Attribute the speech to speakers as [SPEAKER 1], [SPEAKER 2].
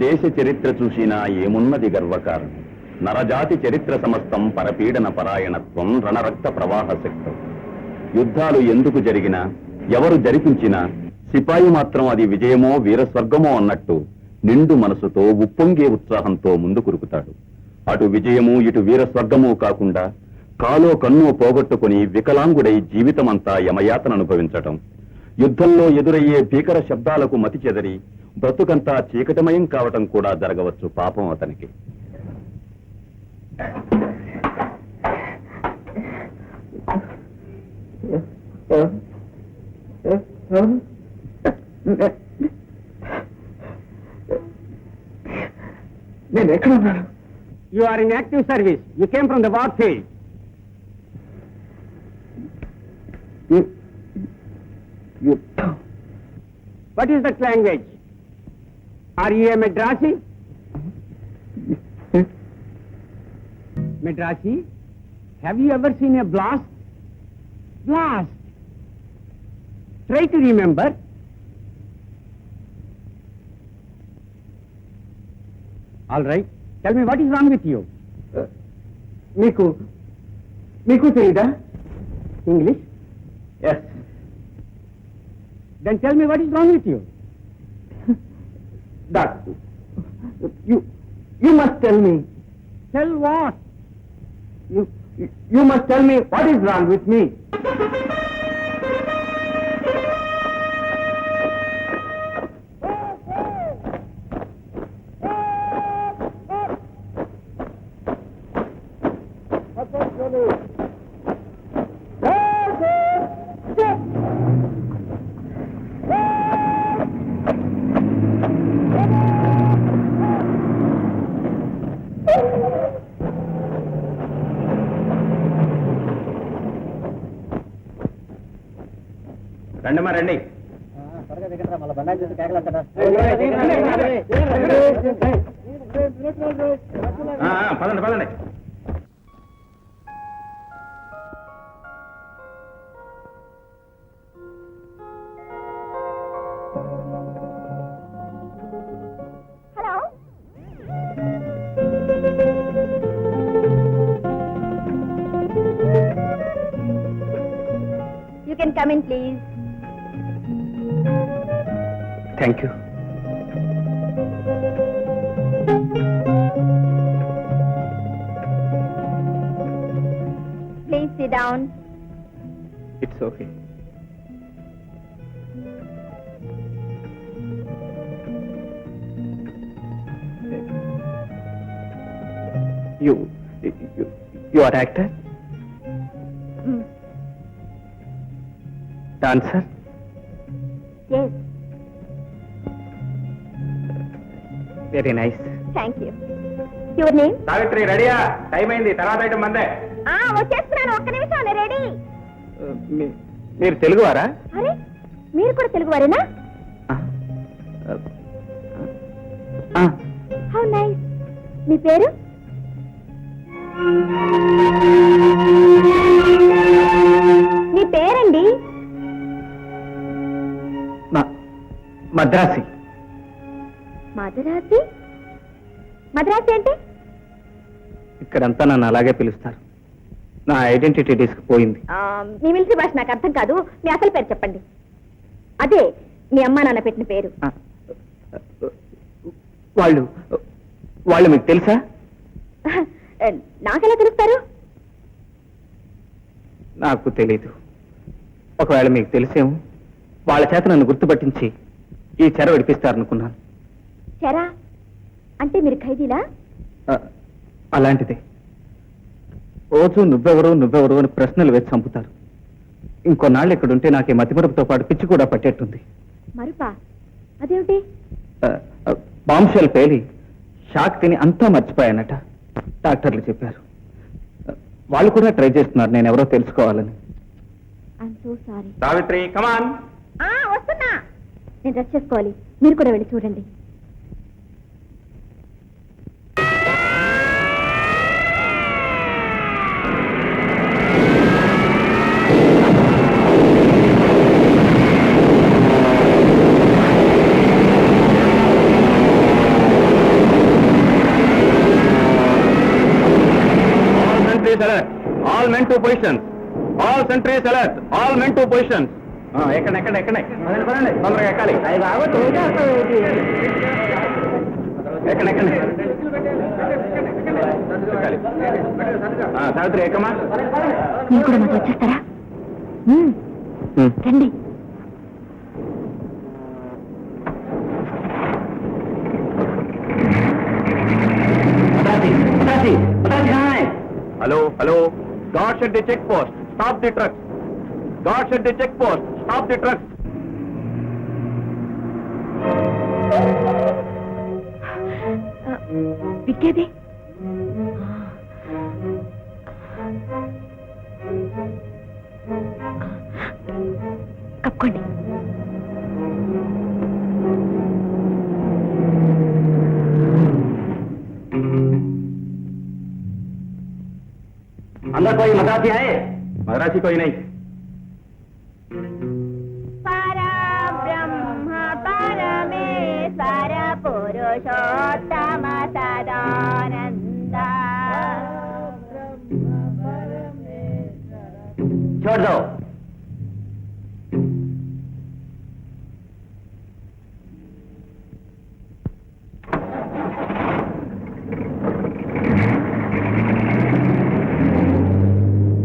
[SPEAKER 1] దేశ చరిత్ర చూసినా ఏమున్నది గర్వకారం నరజాతి చరిత్ర సమస్తం పరపీడన పరాయణత్వం రణరక్త ప్రవాహ శక్తం. యుద్ధాలు ఎందుకు జరిగినా ఎవరు జరిపించినా సిపాయి మాత్రం అది విజయమో వీరస్వర్గమో అన్నట్టు నిండు మనసుతో ఉప్పొంగే ఉత్సాహంతో ముందు కురుకుతాడు అటు విజయము ఇటు వీరస్వర్గము కాకుండా కాలో కన్ను పోగొట్టుకుని వికలాంగుడై జీవితమంతా యమయాతన అనుభవించటం యుద్ధంలో ఎదురయ్యే భీకర శబ్దాలకు మతి చెదరి బ్రతుకంతా చీకటమయం కావటం కూడా జరగవచ్చు పాపం అతనికి
[SPEAKER 2] నేను ఎక్కడ ఉన్నాను
[SPEAKER 3] You are in active service. You came from the war field.
[SPEAKER 2] యుద్ధం
[SPEAKER 3] What is that language? are you a madrasi madrasi have you ever seen a blast blast Try to remember. All right. Tell me what is wrong with you?
[SPEAKER 2] Miku. Miku Terida?
[SPEAKER 3] English?
[SPEAKER 2] Yes.
[SPEAKER 3] Then tell me what is wrong with you?
[SPEAKER 2] That... You... You must tell me.
[SPEAKER 3] Tell what?
[SPEAKER 2] You... You must tell me what is wrong with
[SPEAKER 1] me. రండి ఆ, ఆ, పదండి పదండి
[SPEAKER 4] Hello? You can come in, please.
[SPEAKER 2] Thank you.
[SPEAKER 4] Please sit down.
[SPEAKER 2] It's okay. You, you, you are
[SPEAKER 4] actor?
[SPEAKER 2] Hmm. Dancer?
[SPEAKER 4] Yes.
[SPEAKER 2] Very nice
[SPEAKER 4] thank you. Your name?
[SPEAKER 1] Savitri రెడీయా? Time అయింది. తర్వాత item మందే.
[SPEAKER 4] ఆ వచ్చేస్తున్నాను. ఒక్క నిమిషం రెడీ.
[SPEAKER 2] మీరు తెలుగువారా?
[SPEAKER 4] అరే మీరు కూడా తెలుగు వారేనా హౌ నైస్ మీ పేరు? మీ పేరండి?
[SPEAKER 2] మద్రాసి.
[SPEAKER 4] మదరాసి? మద్రాసి అంటే?
[SPEAKER 2] ఇక్కడంతా నన్ను అలాగే పిలుస్తారు. నా ఐడెంటిటీ డిస్క్ పోయింది.
[SPEAKER 4] ఆ, మీ మిలిటరీ భాష నాకు అర్థం కాదు. మీ అసలు పేరు చెప్పండి. అదే మీ అమ్మా నాన్న పెట్టిన పేరు.
[SPEAKER 2] వాళ్ళు వాళ్ళు మీకు తెలుసా?
[SPEAKER 4] నాకెలా తెలుస్తారు?
[SPEAKER 2] నాకు తెలీదు. ఒకవేళ మీకు తెలిసేమో వాళ్ళ చేత నన్ను గుర్తుపట్టించి ఈ చెర విడిపిస్తారనుకున్నాను.
[SPEAKER 4] చెరా అంటే మీరు ఖైదీలా?
[SPEAKER 2] ఆ, అలాంటిదే. రోజు నువ్వెవరు నువ్వెవరు అని ప్రశ్నలు వేసి చంపుతారు. ఇంకొన్నాళ్ళు ఇక్కడ ఉంటే నాకు ఈ మతిమరుపుతో పాటు పిచ్చి కూడా పట్టేట్టుంది.
[SPEAKER 4] మరుపా? అదేమిటి?
[SPEAKER 2] ఆ, ఆ, బాంబ్ షెల్ పేలి షాక్ తిని అంతా మర్చిపోయానట డాక్టర్లు చెప్పారు. వాళ్ళు కూడా ట్రై చేస్తున్నారు నేను ఎవరో తెలుసుకోవాలని.
[SPEAKER 4] I'm so sorry
[SPEAKER 1] Savitri come on
[SPEAKER 4] వస్తున్నా. నేను డ్రెస్ చేసుకోవాలి. మీరు కూడా వెళ్ళి చూడండి.
[SPEAKER 5] Service alert all men to position all sentries alert all men to position ఎక్కడ ఎక్కడ ఎక్కడ? ఎక్కడ ఎక్కడ? సావిత్రి ఎక్కమా
[SPEAKER 4] మీరు కూడా వచ్చేస్తారా? రండి.
[SPEAKER 5] Hello hello guards at the check post stop the truck guards at the check post stop the truck
[SPEAKER 4] విక్కేది?
[SPEAKER 5] अंदर कोई मद्रासी है मद्रासी कोई नहीं।
[SPEAKER 4] ब्रह्म
[SPEAKER 5] छोड़ दो।